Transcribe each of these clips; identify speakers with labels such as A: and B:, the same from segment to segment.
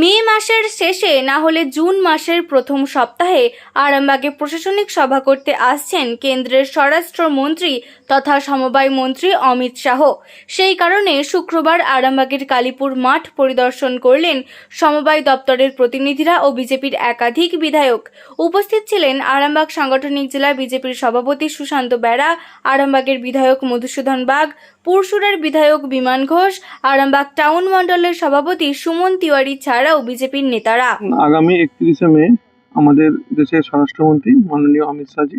A: মে মাসের শেষে না হলে জুন মাসের প্রথম সপ্তাহে আরামবাগে প্রশাসনিক সভা করতে আসছেন কেন্দ্রের স্বরাষ্ট্রমন্ত্রী তথা সমবায় মন্ত্রী অমিত শাহ। সেই কারণে শুক্রবার আরামবাগের কালীপুর মাঠ পরিদর্শন করলেন সমবায় দপ্তরের প্রতিনিধিরা ও বিজেপির একাধিক বিধায়ক। উপস্থিত ছিলেন আরামবাগ সাংগঠনিক জেলা বিজেপির সভাপতি সুশান্ত বেড়া, আরামবাগের বিধায়ক মধুসূদন বাগ, পুরসুরার বিধায়ক বিমান ঘোষ, আরামবাগ টাউন মণ্ডলের সভাপতি সুমন তিওয়ারি ছাড়াও বিজেপির নেতারা?
B: আগামী একত্রিশে মে আমাদের দেশের স্বরাষ্ট্রমন্ত্রী মাননীয় অমিত শাহজি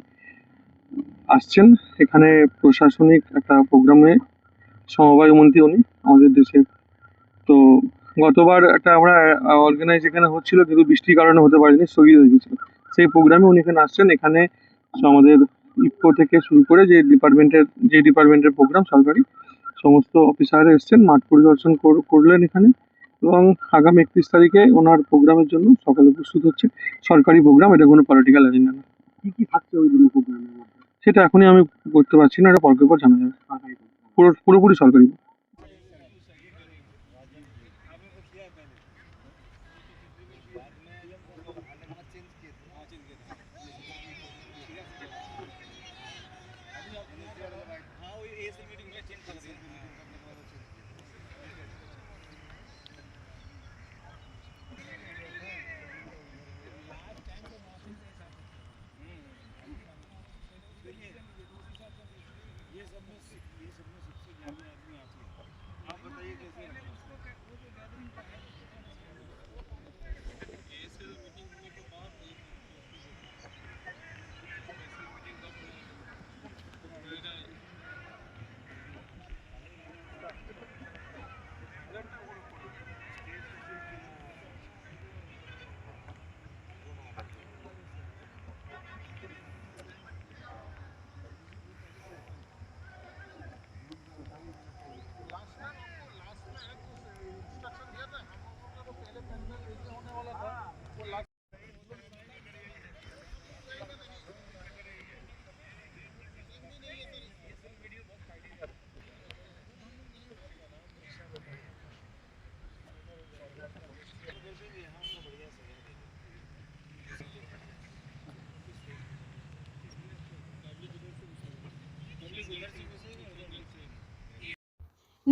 B: আসছেন। এখানে প্রশাসনিক একটা প্রোগ্রামে সমবায় মন্ত্রী উনি আমাদের দেশের। তো গতবার একটা আমরা অর্গানাইজ এখানে হচ্ছিল কিন্তু বৃষ্টির কারণে হতে পারেনি, স্থগিত হয়ে গেছিল সেই প্রোগ্রামে উনি এখানে আসছেন। এখানে আমাদের ইফকো থেকে শুরু করে যে ডিপার্টমেন্টের যে ডিপার্টমেন্টের প্রোগ্রাম, সরকারি, সমস্ত অফিসাররা এসছেন, মাঠ পরিদর্শন কর- করলেন এখানে। এবং আগামী একত্রিশ তারিখে ওনার প্রোগ্রামের জন্য সকালে প্রস্তুত হচ্ছে সরকারি প্রোগ্রাম এটা কোনো পলিটিক্যাল এজেন্ডা না। কি কি থাকছে ওই দুটো প্রোগ্রামের মধ্যে? সেটা এখনই আমি করতে পারছি না এটা পরপর পর জানা যাবে। পুরো পুরোপুরি সরকারি। ये सब में ये सब में सबसे ज़्यादा आदमी आती है आप बताइए कैसे